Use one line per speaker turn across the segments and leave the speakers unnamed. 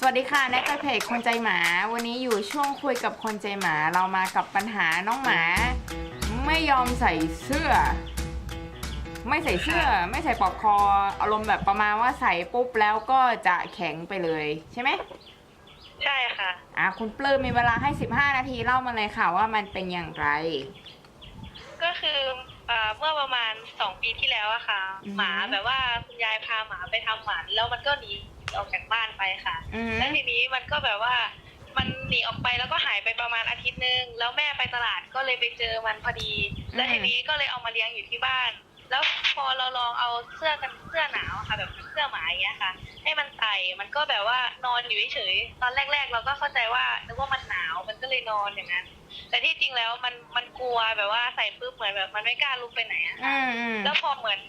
สวัสดีค่ะแนทจากเพจคนใจหมา วันนี้อยู่ช่วงคุยกับคนใจหมาเรามากับปัญหาน้องหมา ไม่ยอมใส่เสื้อ ไม่ใส่เสื้อ ไม่ใส่ปลอกคอ อารมณ์แบบประมาณว่าใส่ปุ๊บแล้วก็จะแข็งไปเลยใช่ไหม
ใช่ค่ะ
อะคุณปลื้มมีเวลาให้15นาทีเล่ามาเลยค่ะว่ามันเป็นอย่างไร
ก็คือเอ่อเมื่อประมาณสองปีที่แล้วอะค่ะ
อืม
หมาแบบว่าคุณยายพาหมาไปทำหมันแล้วมันก็หนี ออกจากบ้านไปค่ะ
อืม
แล้วทีนี้มันก็แบบว่า มันหนีออกไปแล้วก็หายไปประมาณอาทิตย์นึง แล้วแม่ไปตลาดก็เลยไปเจอมันพอดี แล้วทีนี้ก็เลยเอามาเลี้ยงอยู่ที่บ้าน แล้วพอเราลองเอาเสื้อกันเสื้อหนาวอะค่ะ แบบเสื้อหมาอย่างเงี้ยค่ะ ให้มันใส่มันก็แบบว่านอนอยู่เฉยๆตอนแรก ๆ เราก็เข้าใจว่านึกว่ามันหนาวมันก็เลยนอนอย่างนั้น แต่ที่จริงแล้วมันมันกลัวแบบว่าใส่ปุ๊บเหมือนแบบ มันไม่กล้าลุกไปไหนอะ
อื
ค่ะ
มอืม
แล้วพอเหมือน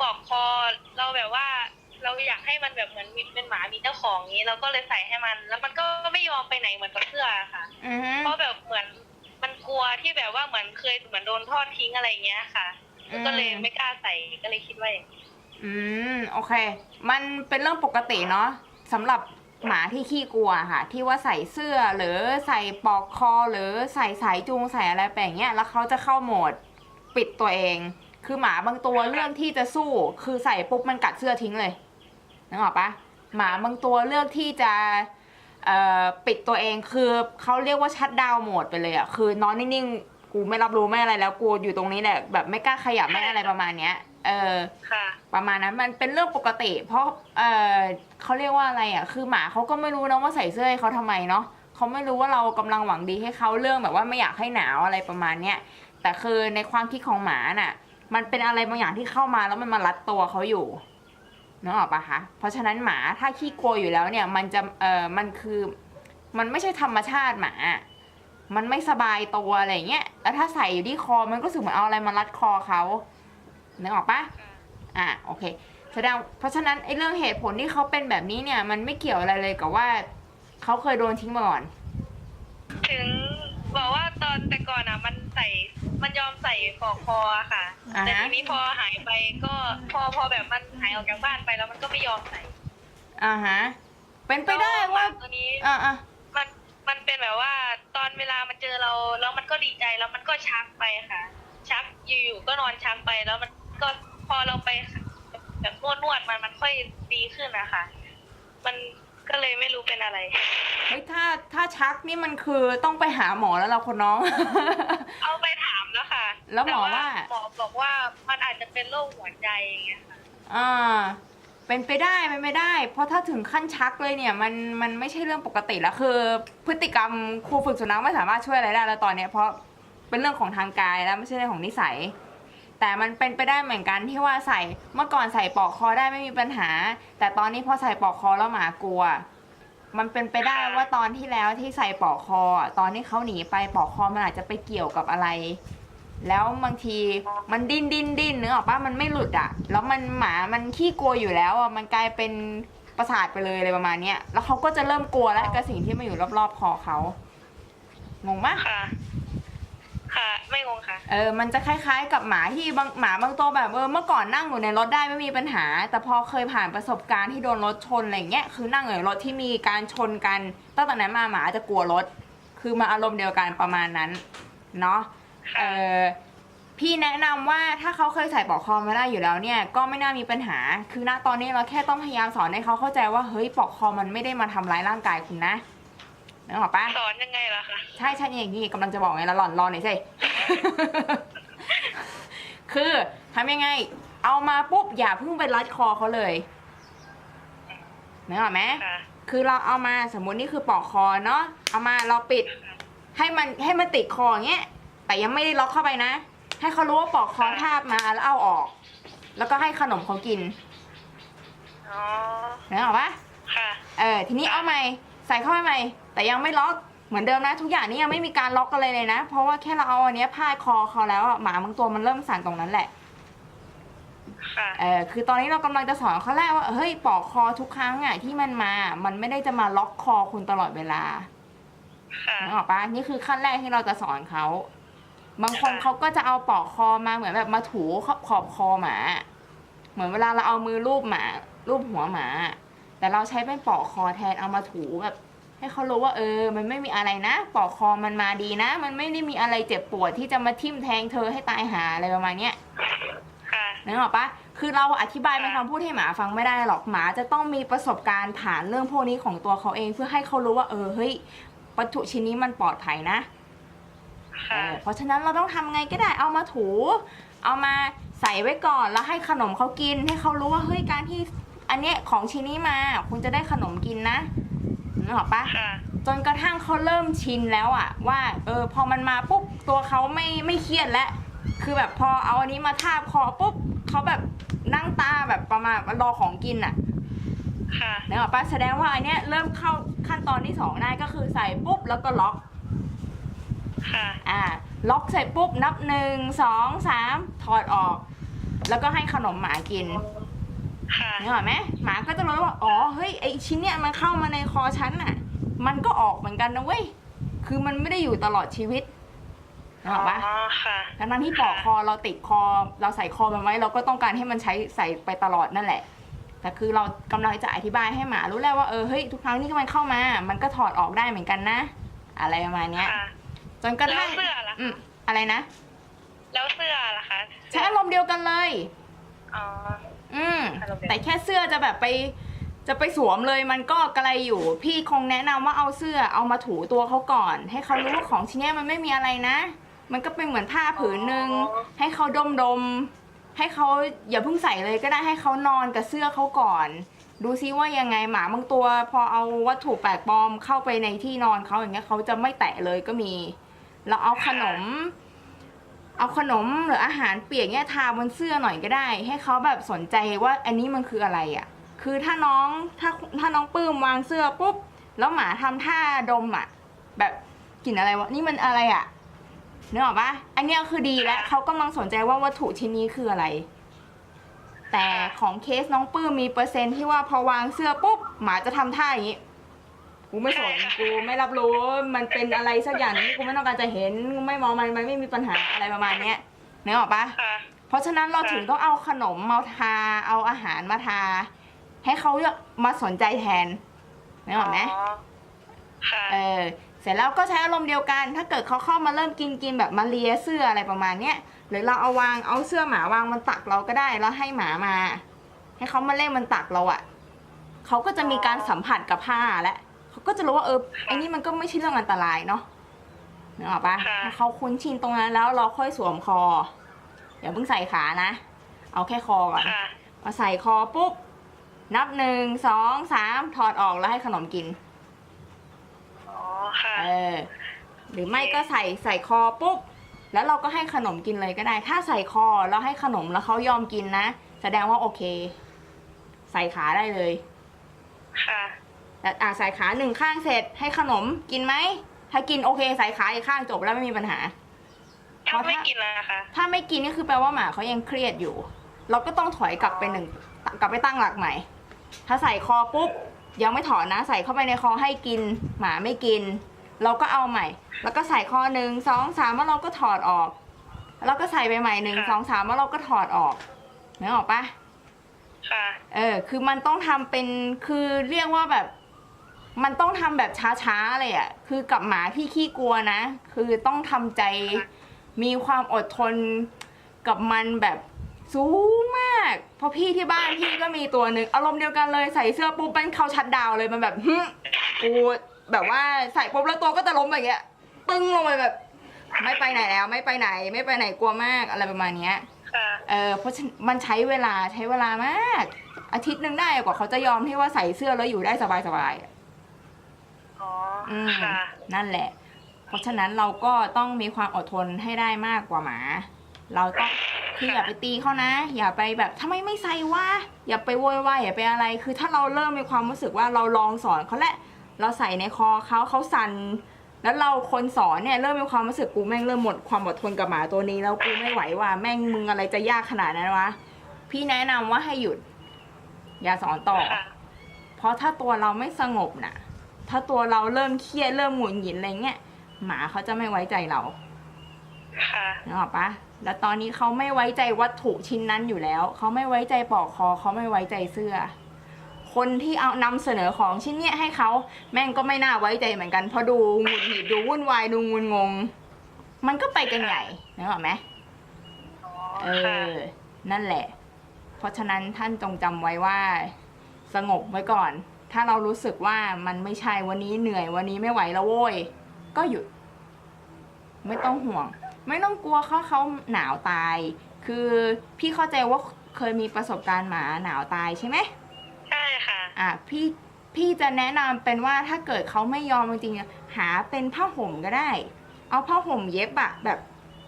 ปลอกคอเราแบบว่า เราอยากให้มันแบบเหมือนมีเป็นหมามีเจ้าของนี้ เราก็เลยใส่ให้มัน แล้วมันก็ไม่ยอมไปไหนเหมือนกับเสื้อค่ะ
อืม
เพราะแบบเหมือนมันกลัวที่แบบว่าเหมือนเคยเหมือนโดนทอดทิ้งอะไรเงี้ยค่ะ ก็เลยไม่กล้าใส่ก็เลยคิดว่าอย่างนี้
อืมโอเค มันเป็นเรื่องปกติเนาะสำหรับหมาที่ขี้กลัวค่ะ ที่ว่าใส่เสื้อหรือใส่ปลอกคอหรือใส่สายจูงใส่อะไรไปอย่างเงี้ยแล้วเขาจะเข้าโหมดปิดตัวเอง คือหมาบางตัวเลือกที่จะสู้ คือใส่ปุ๊บมันกัดเสื้อทิ้งเลย นึกออกปะหมาบางตัวเลือกที่จะเอ่อปิดตัวเองคือเขาเรียกว่าชัดดาวน์โหมดไปเลยอะคือนอนนิ่งๆ กูไม่รับรู้ไม่อะไรแล้วกูอยู่ตรงนี้แหละแบบไม่กล้าขยับไม่อะไรประมาณเนี้ยเออ
ค่ะ
ประมาณนั้นมันเป็นเรื่องปกติ เพราะเออเขาเรียกว่าอะไรอะ คือหมาเขาก็ไม่รู้นะว่าใส่เสื้อให้เขาทำไมเนาะเขาไม่รู้ว่าเรากำลังหวังดีให้เขาเรื่องแบบว่าไม่อยากให้หนาวอะไรประมาณเนี้ยแต่คือในความคิดของหมาน่ะ มันเป็นอะไรบางอย่างที่เข้ามาแล้วมันมารัดตัวเขาอยู่ นึกออกปะคะเพราะฉะนั้นหมาถ้าขี้กลัวอยู่แล้วเนี่ยมันจะเออมันคือมันไม่ใช่ธรรมชาติหมา มันไม่สบายตัวอะไรเงี้ยแล้วถ้าใส่อยู่ที่คอมันก็รู้สึกเหมือนเอาอะไรมารัดคอเขานึกออกปะอะโอเคแสดงเพราะฉะนั้นไอ้เรื่องเหตุผลที่เขาเป็นแบบนี้เนี่ย มันไม่เกี่ยวอะไรเลยกับว่าเขาเคยโดนทิ้งมาก่อน
ถึงบอกว่าตอนแต่ก่อนอะ มันใส่ มันยอมใส่ปลอกคออะค่ะ
อ่าฮะ
แต่ทีนี้พอหายไปก็พอพอแบบมันหายออกจากบ้านไปแล้วมันก็ไม่ยอมใส่
อ่าฮะ เป็นไปได้ว่า
แล้วหมตัวนี้
อ่าอะ
มันมันเป็นแบบว่า ตอนเวลามันเจอเราแล้วมันก็ดีใจแล้วมันก็ชักไปค่ะ ชักอยู่ๆก็นอนชักไปแล้วมันก็พอเราไปแบบนวดนวดๆมันมันค่อยดีขึ้นนะคะมัน ก็เลยไม่รู้เป็นอะไร
เฮ้ยถ้าถ้าชักนี่มันคือต้องไปหาหมอแล้วเราคนน้อง
เอาไปถามแล้วค่ะ
แล้วหมอว่า
ต่หมอบอกว่ามันอาจจะเป็นโรคหัวใจอย่างเงี้ยค่ะ
อ่าเป็นไปได้เป็นไปได้ เพราะถ้าถึงขั้นชักเลยเนี่ยมันมันไม่ใช่เรื่องปกติแล้วคือ พฤติกรรมครูฝึกสุนัขไม่สามารถช่วยอะไรได้แล้วตอนเนี้ยเพราะเป็นเรื่องของทางกายแล้วไม่ใช่เรื่องของนิสัย แต่มันเป็นไปได้เหมือนกันที่ว่าใส่เมื่อก่อนใส่ปลอกคอได้ไม่มีปัญหา แต่ตอนนี้พอใส่ปลอกคอแล้วหมากลัว มันเป็นไปได้ว่าตอนที่แล้วที่ใส่ปลอกคอ ตอนที่เขาหนีไปปลอกคอมันอาจจะไปเกี่ยวกับอะไร แล้วบางทีมันดิ้นดิ้นดิ้นนึกออกปะมันไม่หลุดอะแล้วมันหมามันขี้กลัวอยู่แล้วอะมันกลายเป็นประสาทไปเลยอะไรประมาณเนี้ยแล้วเขาก็จะเริ่มกลัวแล้วกับสิ่งที่มาอยู่รอบๆคอเขางงมาก
ค่ะ ค่ะ ไม่งงค่ะ
เออ มันจะคล้ายๆ กับหมาที่บางหมาบางตัวแบบเออเมื่อก่อนนั่งอยู่ในรถได้ไม่มีปัญหา แต่พอเคยผ่านประสบการณ์ที่โดนรถชนอะไรเงี้ยคือนั่งอยู่ในรถที่มีการชนกันตั้งแต่นั้นมาหมาจะกลัวรถ คือมาอารมณ์เดียวกันประมาณนั้นเนาะ
ค่ะ
เออพี่แนะนำว่าถ้าเขาเคยใส่ปลอกคอมาได้อยู่แล้วเนี่ยก็ไม่น่ามีปัญหา คือณตอนนี้เราแค่ต้องพยายามสอนให้เขาเข้าใจว่าเฮ้ยปลอกคอมันไม่ได้มาทำร้ายร่างกายคุณนะ นึกออกปะ
สอนยังไงล่ะคะ
ใช่ใช่อย่างนี้กำลังจะบอกไงละหล่อนรอหน่อยสิ คือทำยังไง เอามาปุ๊บอย่าเพิ่งไปรัดคอเขาเลยนึกออกไหม
ค่ะ
คือเราเอามาสมมุตินี่คือปลอกคอเนาะเอามาเราปิด ให้มันให้มันติดคออย่างเงี้ยแต่ยังไม่ได้ล็อกเข้าไปนะ ให้เขารู้ว่าปลอกคอทาบมาแล้วเอาออก แล้วก็ให้ขนมเขากิน
อ๋อ
นึกออกปะ
ค่ะ
เออทีนี้เอาใหม่ ใส่เข้าไปใหม่ แต่ยังไม่ล็อกเหมือนเดิมนะ ทุกอย่างนี้ยังไม่มีการล็อกกันเลยเลยนะ เพราะว่าแค่เราเอาอันเนี้ยพาดคอเขาแล้วอะหมาบางตัวมันเริ่มสั่นตรงนั้นแหละ
ค่ะ
เออคือตอนนี้เรากำลังจะสอนเขาแรกว่าเฮ้ยปอกคอทุกครั้งอะที่มันมา มันไม่ได้จะมาล็อกคอคุณตลอดเวลา
ค่ะ
นึกออกปะนี่คือขั้นแรกที่เราจะสอนเขาบางคน
ค่ะ
เขาก็จะเอาปอกคอมาเหมือนแบบมาถูขอบคอหมา เหมือนเวลาเราเอามือลูบหมาลูบหัวหมา แต่แต่เราใช้เป็นปลอกคอแทนเอามาถูแบบ ให้เขารู้ว่าเออ มันไม่มีอะไรนะปลอกคอมันมาดีนะ มันไม่ได้มีอะไรเจ็บปวดที่จะมาทิ่มแทงเธอให้ตายหาอะไรประมาณเนี้ย
ค่ะ
นึกออกปะคือเราอธิบายเป็นคำพูดให้หมาฟังไม่ได้หรอกหมาจะต้องมีประสบการณ์ผ่านเรื่องพวกนี้ของตัวเขาเองเพื่อให้เขารู้ว่าเออเฮ้ยวัตถุชิ้นนี้มันปลอดภัยนะ
ค่ะ
เออเพราะฉะนั้นเราต้องทำไงก็ได้เอามาถู เอามาใส่ไว้ก่อนแล้วให้ขนมเขากินให้เขารู้ว่าเฮ้ยการที่ อันเนี้ยของชิ้นนี้มาคุณจะได้ขนมกินนะนึกออกปะ
ค่ะ
จนกระทั่งเขาเริ่มชินแล้วอะว่า เออ พอมันมาปุ๊บตัวเขาไม่ไม่เครียดแล้วคือแบบพอเอาอันนี้มาทาบคอปุ๊บเขาแบบนั่งตาแบบประมาณรอของกินอะ
ค่ะ
นึกออกปะแสดงว่าอันเนี้ยเริ่มเข้าขั้นตอนที่สองได้ก็คือใส่ปุ๊บแล้วก็ล็อก
ค่ะ
อ่า ล็อกเสร็จปุ๊บนับหนึ่งสองสามถอดออก แล้วก็ให้ขนมหมากิน
ค่ะ
นึกออกไหมหมาก็จะรู้ว่าอ๋อเฮ้ยไอชิ้นเนี้ยมันเข้ามาในคอฉันน่ะ มันก็ออกเหมือนกันนะเว้ยคือมันไม่ได้อยู่ตลอดชีวิตนึกออกปะ
อ๋อค่ะ
ทั้งนั้นที่ปลอกคอเราติดคอเราใส่คอมันไว้ เราก็ต้องการให้มันใช้ใส่ไปตลอดนั่นแหละ แต่คือเรากำลังจะอธิบายให้หมารู้แล้วว่าเออเฮ้ยทุกครั้งที่มันเข้ามา มันก็ถอดออกได้เหมือนกันนะ อะไรประมาณเนี้ย
ค่ะ
จนกระ
แล้
ทั่
ว
ง
เสื้อล่ะ
อื
คะ
มอะไรนะ
แล้วเสื้อล่ะคะ
ใช้อารมณ์เดียวกันเลย
อ๋อ
อืม
อารมณ์เดียว
แต่แค่เสื้อจะแบบไป จะไปสวมเลยมันก็กระไรอยู่ พี่คงแนะนำว่าเอาเสื้อเอามาถูตัวเขาก่อน ให้เขารู้ว่าของชิ้นเนี้ยมันไม่มีอะไรนะ มันก็เป็นเหมือนผ้าผืนหนึ่งให้เขาดมดมๆให้เขาอย่าเพิ่งใส่เลยก็ได้ให้เขานอนกับเสื้อเขาก่อน ดูซิว่ายังไงหมาบางตัว พอเอาวัตถุแปลกปลอมเข้าไปในที่นอนเขาอย่างเงี้ยเขาจะไม่แตะเลยก็มี เราเอาขนม เอาขนมหรืออาหารเปียกเนี่ยทาบนเสื้อหน่อยก็ได้ ให้เขาแบบสนใจว่าอันนี้มันคืออะไรอะ่ะ คือถ้าน้องถ้าถ้าน้องปื้มวางเสื้อปุ๊บแล้วหมาทำท่าดมอะ่ะ แบบกลิ่นอะไรวะนี่มันอะไรอะ่ะนึกออกปะอันเนี้ยคือดีแล้วเขากำลังสนใจว่าวัตถุชิ้นนี้คืออะไร แต่ของเคสน้องปื้มมีเปอร์เซ็นต์ที่ว่าพอวางเสื้อปุ๊บหมาจะทำท่าอย่างนี้ กูไม่สนกูไม่รับรู้มันเป็นอะไรสักอย่างที่กูไม่ต้องการจะเห็นกูไม่มองมันมันไม่มีปัญหาอะไรประมาณเนี้ยนึกออกปะ
ค่ะ
เพราะฉะนั้นเรา
ค่ะ
ถึงต้องเอาขนมมาทาเอาอาหารมาทา ให้เขามาสนใจแทนนึกออกไหม
อ๋อค่ะ
เออเสร็จแล้วก็ใช้อารมณ์เดียวกัน ถ้าเกิดเขาเข้ามาเริ่มกินกินแบบมาเลียเสื้ออะไรประมาณเนี้ยหรือเราเอาวางเอาเสื้อหมาวางบนตักเราก็ได้แล้วให้หมามา ให้เขามาเล่นบนตักเราอะ่ะเขาก็จะมีการสัมผัสกับผ้าแล้วเขา ก็จะรู้ว่าเออไอ้นี่มันก็ไม่ใช่เรื่องอันตรายเนาะนึกออกปะ
ค่ะ
ถ้าเขาคุ้นชินตรงนั้นแล้วเราค่อยสวมคออย่าเพิ่งใส่ขานะ เอาแค่คอก่อน
ค่ะ
พอใส่คอปุ๊บ นับหนึ่งสองสามถอดออกแล้วให้ขนมกิน
อ๋อ ค่ะ
เออ หรือไม่ก็ใส่ใส่คอปุ๊บ แล้วเราก็ให้ขนมกินเลยก็ได้ ถ้าใส่คอแล้วให้ขนมแล้วเขายอมกินนะ แสดงว่าโอเค ใส่ขาได้เลย
ค่ะ
แต่อะใส่ขาหนึ่งข้างเสร็จให้ขนมกินไหม ถ้ากินโอเคใส่ขาอีกข้างจบแล้วไม่มีปัญหา
ถ้าไม่กินแล้วนะคะ
ถ้าไม่กินนี่คือแปลว่าหมาเขายังเครียดอยู่ เราก็ต้องถอยกลับไปหนึ่งกลับไปตั้งหลักใหม่ ถ้าใส่คอปุ๊บยังไม่ถอนนะ ใส่เข้าไปในคอให้กิน หมาไม่กิน เราก็เอาใหม่ แล้วก็ใส่คอหนึ่งสองสามแล้วเราก็ถอดออก แล้วก็ใส่ไปใหม่หนึ่ง
ค่ะ
สองสามแล้วเราก็ถอดออกนึกออกปะ
ค่ะ
เออ คือมันต้องทำเป็น คือเรียกว่าแบบ มันต้องทำแบบช้าๆเลยอะ่ะ คือกับหมาที่ขี้กลัวนะ คือต้องทำใจ มีความอดทนกับมันแบบสูงมาก เพราะพี่ที่บ้านพี่ก็มีตัวหนึ่งอารมณ์เดียวกันเลยใส่เสื้อปุ๊บมันเข้าชัดดาวน์เลยมันแบบหึกูแบบว่าใส่ปุ๊บแล้วตัวก็จะล้มแบบเงี้ยตึ้งลงไปแบบ ไม่ไปไหนแล้ว ไม่ไปไหน ไม่ไปไหนกลัวมากอะไรประมาณเนี้ย
ค่ะ
เออเพราะฉะนันมันใช้เวลาใช้เวลามาก อาทิตย์หนึ่งได้กว่าเขาจะยอมที่ว่าใส่เสื้อแล้วอยู่ได้สบายๆอะ
อ๋อ
อืม
ค่ะ
นั่นแหละ เพราะฉะนั้นเราก็ต้องมีความอดทนให้ได้มากกว่าหมา เราต้องคืออย่าไปตีเขานะ อย่าไปแบบทำไมไม่ใส่วะอย่าไปโวยวายอย่าไปอะไร คือถ้าเราเริ่มมีความรู้สึกว่าเราลองสอนเขาแหละเราใส่ในคอเขาเขาสั่นแล้วเราคนสอนเนี่ยเริ่มมีความรู้สึกกูแม่งเริ่มหมดความอดทนกับหมาตัวนี้แล้วกูไม่ไหวว่าแม่งมึงอะไรจะยากขนาดนั้นวะพี่แนะนำว่าให้หยุด อย่าสอนต่อ
ค่ะ
เพราะถ้าตัวเราไม่สงบน่ะ ถ้าตัวเราเริ่มเครียดเริ่มหงุดหงิดอะไรเงี้ยหมาเขาจะไม่ไว้ใจเรา
ค่ะ
นึกออกปะแล้วตอนนี้เขาไม่ไว้ใจวัตถุชิ้นนั้นอยู่แล้ว เขาไม่ไว้ใจปลอกคอเขาไม่ไว้ใจเสื้อคคนที่เอานำเสนอของชิ้นเนี้ยให้เขาแม่งก็ไม่น่าไว้ใจเหมือนกันเพราะดูหงุดหงิดดูวุ่นวายดูงุนงง มันก็ไปกันใหญ่นึกออกไหม
อ๋อ
เอ
ค่ะ
อนั่นแหละ เพราะฉะนั้นท่านจงจำไว้ว่า สงบไว้ก่อน ถ้าเรารู้สึกว่ามันไม่ใช่วันนี้เหนื่อยวันนี้ไม่ไหวแล้วโว้ย ก็หยุด ไม่ต้องห่วง ไม่ต้องกลัวเขาเขาหนาวตาย คือพี่เข้าใจว่าเคยมีประสบการณ์หมาหนาวตายใช่ไหม
ใช่ค่ะ
อะพี่พี่จะแนะนำเป็นว่าถ้าเกิดเขาไม่ยอมจริงๆอะหาเป็นผ้าห่มก็ได้ เอาผ้าห่มเย็บอะแบบ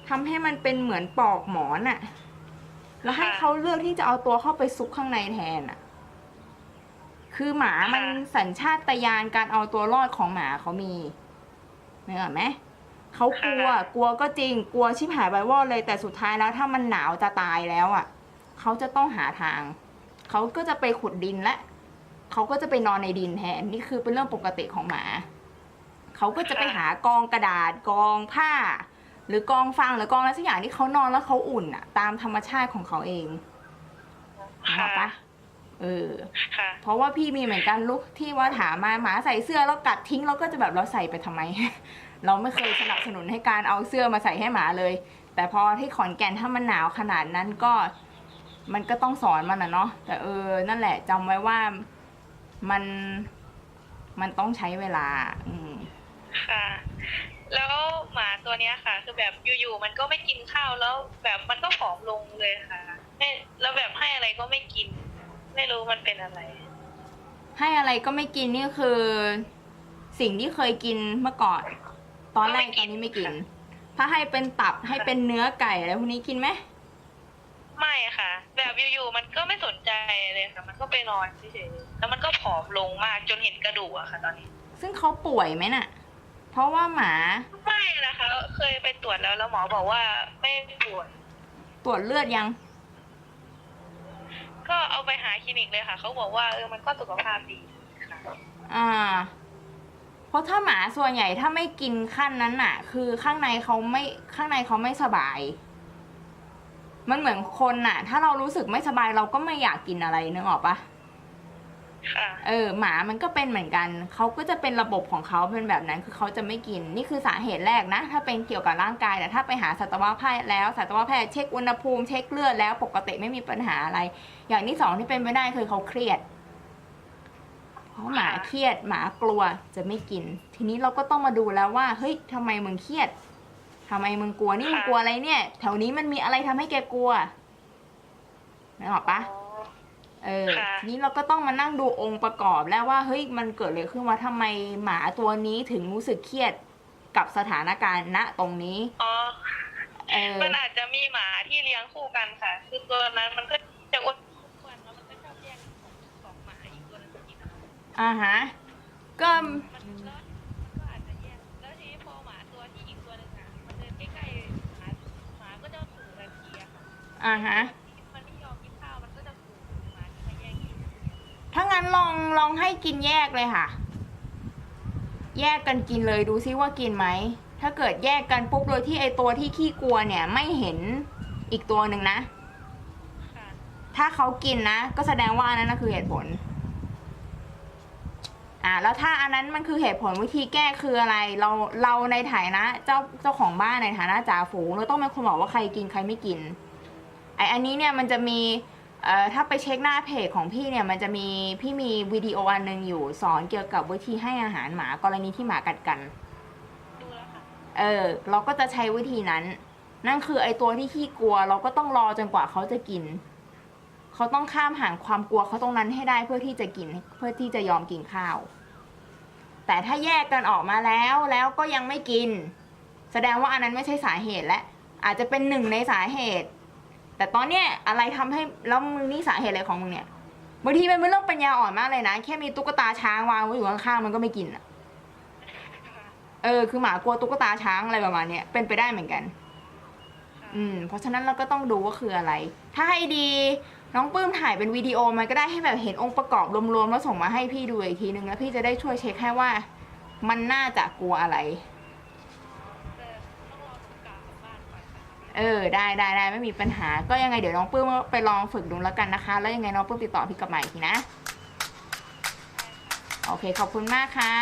ทำให้มันเป็นเหมือนปลอกหมอนอะแล้วให้
ค่ะ
เขาเลือกที่จะเอาตัวเข้าไปซุกข้างในแทนอะ คือหมามัน
ค่ะ
สัญชาตญาณการเอาตัวรอดของหมาเขามีนึกออกไหมเขากลัว กลัวก็จริง กลัวชิบหายไปวอดเลย แต่สุดท้ายแล้วถ้ามันหนาวจะตายแล้วอะเขาจะต้องหาทาง เขาก็จะไปขุดดินและ เขาก็จะไปนอนในดินแทน นี่คือเป็นเรื่องปกติของหมา เขาก็จะไปหากองกระดาษ กองผ้า หรือกองฟางหรือกองอะไรสักอย่างที่เขานอนแล้วเขาอุ่นอะตามธรรมชาติของเขาเองนึกอ
ค่ะ
อกปะ เออ
ค่ะ
เพราะว่าพี่มีเหมือนกันลูกที่ว่าถามมาหมาใส่เสื้อแล้วกัดทิ้งเราก็จะแบบเราใส่ไปทำไม เราไม่เคยสนับสนุนให้การเอาเสื้อมาใส่ให้หมาเลย แต่พอที่ขอนแก่นถ้ามันหนาวขนาดนั้นก็ มันก็ต้องสอนมันอะเนาะแต่เออ นั่นแหละจำไว้ว่ามันมันต้องใช้เวลา อืม
ค่ะ แล้วหมาตัวเนี้ยค่ะ คือแบบอยู่ๆมันก็ไม่กินข้าวแล้วแบบมันก็ผอมลงเลยค่ะไม่แล้วแบบให้อะไรก็ไม่กิน ไม่รู้มันเป็นอะไร
ให้อะไรก็ไม่กินนี่คือ สิ่งที่เคยกินเมื่อก่อน ตอนแรก
ก็ไม่
ต
กิ
อน
น
นี้ไม่กิน
ค่ะ
ถ้าให้เป็นตับให้เป็นเนื้อไก่อะไรพวกนี้กินไหม
ไม่ค่ะ แบบอยู่ๆมันก็ไม่สนใจเลยค่ะ มันก็ไปนอนเฉยๆแล้วมันก็ผอมลงมากจนเห็นกระดูกอะค่ะ ตอนนี้
ซึ่งเขาป่วยไหมน่ะ เพราะว่าหมา
ไม่นะคะ เคยไปตรวจแล้วแล้วหมอบอกว่าไม่ป่วย
ตรวจเลือดยัง
ก็เอาไปหาคลินิกเลยค่ะ เขาบอกว่าเออมันก็สุขภาพดีค่ะ
อ่า เพราะถ้าหมาส่วนใหญ่ถ้าไม่กินขั้นนั้นน่ะ คือข้างในเขาไม่ข้างในเขาไม่สบาย มันเหมือนคนน่ะ ถ้าเรารู้สึกไม่สบายเราก็ไม่อยากกินอะไรนึกออกปะ
ค่ะ
เออหมามันก็เป็นเหมือนกัน เขาก็จะเป็นระบบของเขาเป็นแบบนั้น คือเขาจะไม่กิน นี่คือสาเหตุแรกนะ ถ้าเป็นเกี่ยวกับร่างกาย แต่ถ้าไปหาสัตวแพทย์แล้ว สัตวแพทย์เช็คอุณหภูมิ เช็คเลือดแล้ว ปกติไม่มีปัญหาอะไร อย่างที่สองที่เป็นไปได้คือเขาเครียด เพราะหมาเครียด หมากลัวจะไม่กิน ทีนี้เราก็ต้องมาดูแล้วว่า เฮ้ยทำไมมึงเครียดทำไมมึงกลัว นี่มึงกลัวอะไรเนี่ย แถวนี้มันมีอะไรทำให้แกกลัวนึกออกปะ เออ
ค่ะ
ทีนี้เราก็ต้องมานั่งดูองค์ประกอบแล้วว่าเฮ้ยมันเกิดอะไรขึ้นว่าทำไมหมาตัวนี้ถึงรู้สึกเครียดกับสถานการณ์ณตรงนี้
อ๋อ
เออ
มันอาจจะมีหมาที่เลี้ยงคู่กันค่ะ คือตัวนั้นมันก็จะอ้วนๆแล้วมันก็ชอบแย่งของของหมาอีกตัวหนึงกินนะคะ
อ่าฮะก็
มันแล้วก็อาจจะแย่งแล้วทีนี้พอหมาตัวที่อีกตัวหนึงอะมันเดินใกล้ๆหมาหมาก็จะถูทันทีอะค่ะ
อ่าฮะ
มันไม่ยอมกินข้าว มันก็จะถูหมาที่มาแย่งกิน
นั้นลองลองให้กินแยกเลยค่ะ แยกกันกินเลยดูซิว่ากินไหม ถ้าเกิดแยกกันปุ๊บโดยที่ไอตัวที่ขี้กลัวเนี่ยไม่เห็นอีกตัวหนึ่งนะ
ค่ะ
ถ้าเขากินนะ ก็แสดงว่าอันนั้นนะคือเหตุผล อ่า แล้วถ้าอันนั้นมันคือเหตุผลวิธีแก้คืออะไร เราเราในฐานะ เจ้าเจ้าของบ้านในฐานะจ่าฝูงเราต้องเป็นคนบอกว่าใครกินใครไม่กิน ไออันนี้เนี่ยมันจะมี เอ่อถ้าไปเช็คหน้าเพจของพี่เนี่ยมันจะมีพี่มีวิดีโออันหนึ่งอยู่สอนเกี่ยวกับวิธีให้อาหารหมากรณีที่หมากัดกัน
ดูแล้วค่ะ
เออ เราก็จะใช้วิธีนั้น นั่นคือไอตัวที่ขี้กลัว เราก็ต้องรอจนกว่าเขาจะกิน เขาต้องข้ามห่างความกลัวเขาตรงนั้นให้ได้เพื่อที่จะกินเพื่อที่จะยอมกินข้าว แต่ถ้าแยกกันออกมาแล้วแล้วก็ยังไม่กิน แสดงว่าอันนั้นไม่ใช่สาเหตุและอาจจะเป็นหนึ่งในสาเหตุ แต่ตอนเนี้ยอะไรทำให้แล้วมึงนี่สาเหตุอะไรของมึงเนี่ยบางทีมันเป็นเรื่องปัญญาอ่อนมากเลยนะแค่มีตุ๊กตาช้างวางไว้อยู่ข้างๆมันก็ไม่กินอะเออคือหมากลัวตุ๊กตาช้างอะไรประมาณเนี้ยเป็นไปได้เหมือนกัน อืม เพราะฉะนั้นเราก็ต้องดูว่าคืออะไร ถ้าให้ดี น้องปื้มถ่ายเป็นวิดีโอมันก็ได้ให้แบบเห็นองค์ประกอบรวมๆแล้วส่งมาให้พี่ดูอีกทีนึงแล้วพี่จะได้ช่วยเช็คให้ว่า มันน่าจะกลัวอะไร เออได้ได้ได้ไม่มีปัญหา ก็ยังไงเดี๋ยวน้องปื้มไปลองฝึกดูแล้วกันนะคะ แล้วยังไงน้องปื้มติดต่อพี่กลับมาอีกทีนะ โอเคขอบคุณมากค่ะ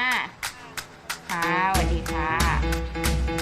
ค่ะสวัสดีค่ะ